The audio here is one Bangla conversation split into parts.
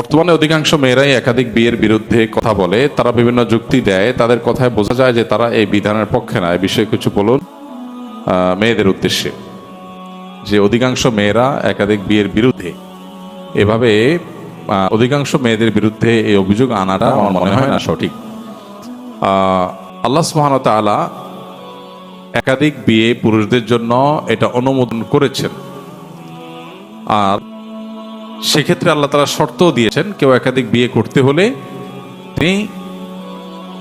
বর্তমানে অধিকাংশ মেয়েরাই একাধিক বিয়ের বিরুদ্ধে কথা বলে, তারা বিভিন্ন যুক্তি দেয়, তাদের কথায় বোঝা যায় যে তারা এই বিধানের পক্ষে না। এই বিষয়ে কিছু বলুন মেয়েদের উদ্দেশ্যে। যে অধিকাংশ মেয়েরা একাধিক বিয়ের বিরুদ্ধে, এভাবে অধিকাংশ মেয়েদের বিরুদ্ধে এই অভিযোগ আনাটা আমার মনে হয় না সঠিক। আল্লাহ সুবহান তাআলা একাধিক বিয়ে পুরুষদের জন্য এটা অনুমোদন করেছেন। আর সেক্ষেত্রে আল্লাহ তারা শর্তও দিয়েছেন, কেউ একাধিক বিয়ে করতে হলে তিনি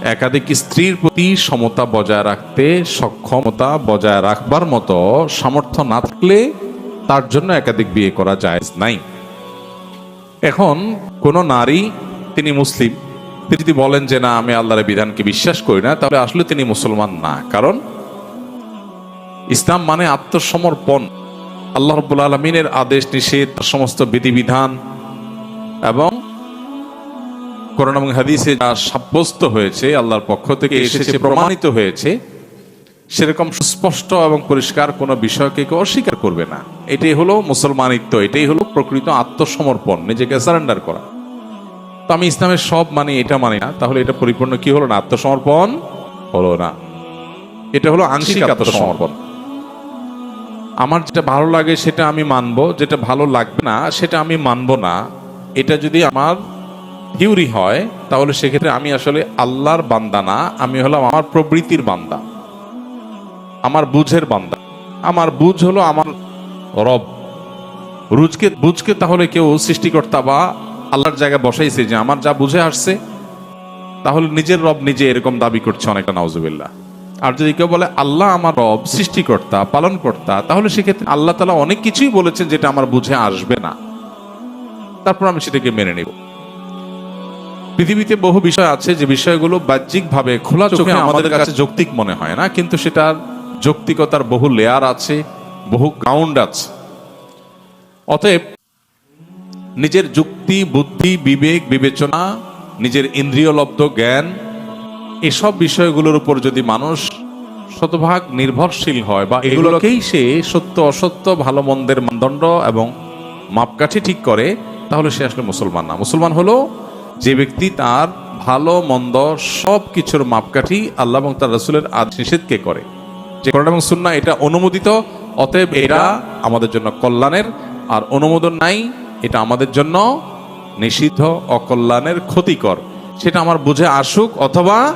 একাধিক স্ত্রীর প্রতি সমতা বজায় রাখতে সক্ষমতা বজায় রাখবার মতো সামর্থ্য না থাকলে তার জন্য একাধিক বিয়ে করা যায় নাই। এখন কোন নারী, তিনি মুসলিম, তিনি যদি বলেন যে না, আমি আল্লাহর বিধানকে বিশ্বাস করি না, তাহলে আসলে তিনি মুসলমান না। কারণ ইসলাম মানে আত্মসমর্পণ। আল্লাহ রব্বুল আলমিনের আদেশ নিষেধ তার সমস্ত বিধিবিধান এবং কোরআন এবং হাদিসে যা সাব্যস্ত হয়েছে আল্লাহর পক্ষ থেকে এসেছে প্রমাণিত হয়েছে সেরকম সুস্পষ্ট এবং পরিষ্কার কোনো বিষয়কে কেউ অস্বীকার করবে না। এটাই হলো মুসলমানিত্ব এটাই হলো প্রকৃত আত্মসমর্পণ নিজেকে সারেন্ডার করা। তো আমি ইসলামের সব মানি এটা মানি না তাহলে এটা পরিপূর্ণ কি হলো না? আত্মসমর্পণ হলো না। এটা হলো আংশিক আত্মসমর্পণ। আমার যেটা ভালো লাগে সেটা আমি মানব, যেটা ভালো লাগবে না সেটা আমি মানব না। এটা যদি আমার থিওরি হয়, তাহলে সেক্ষেত্রে আমি আসলে আল্লাহর বান্দা না, আমি হলাম আমার প্রবৃত্তির বান্দা। আমার বুঝের বান্দা। আমার বুঝ হলো আমার রব। রুজকে, বুঝকে তাহলে কেউ সৃষ্টিকর্তা বা আল্লাহর জায়গায় বসাইছে যে আমার যা বুঝে আসছে, তাহলে নিজের রব নিজে এরকম দাবি করছে অনেকটা, নাউজুবিল্লাহ। আর যদি কেউ বলে আল্লাহ আমার রব সৃষ্টিকর্তা পালনকর্তা তাহলে সেক্ষেত্রে আল্লাহ তালা অনেক কিছুই বলেছেন যেটা আমার বুঝে আসবে না। তারপর আমি সেটাকে মেনে নেব। পৃথিবীতে বহু বিষয় আছে যে বিষয়গুলো বাহ্যিকভাবে খোলা চোখে আমাদের কাছে যৌক্তিক মনে হয় না কিন্তু সেটার যৌক্তিকতার বহু লেয়ার আছে বহু গ্রাউন্ড আছে। অতএব নিজের যুক্তি বুদ্ধি বিবেক বিবেচনা নিজের ইন্দ্রিয়লব্ধ জ্ঞান এসব বিষয়গুলোর উপর যদি মানুষ শতভাগ নির্ভরশীল হয় বা এগুলোকেই সে সত্য, অসত্য, ভালো, মন্দের মানদণ্ড এবং মাপকাঠি ঠিক করে, তাহলে সে আসলে মুসলমান না। মুসলমান হলো যে ব্যক্তি তার ভালো, মন্দ সব কিছুর মাপকাঠি আল্লাহ এবং তার রসুলের আদ নিষেধকে করে। যে কোরআন এবং সুন্না এটা অনুমোদিত, অতএব এরা আমাদের জন্য কল্যাণের, আর অনুমোদন নাই, এটা আমাদের জন্য নিষিদ্ধ, অকল্যাণের ক্ষতিকর। সেটা আমার বুঝে আসুক অথবা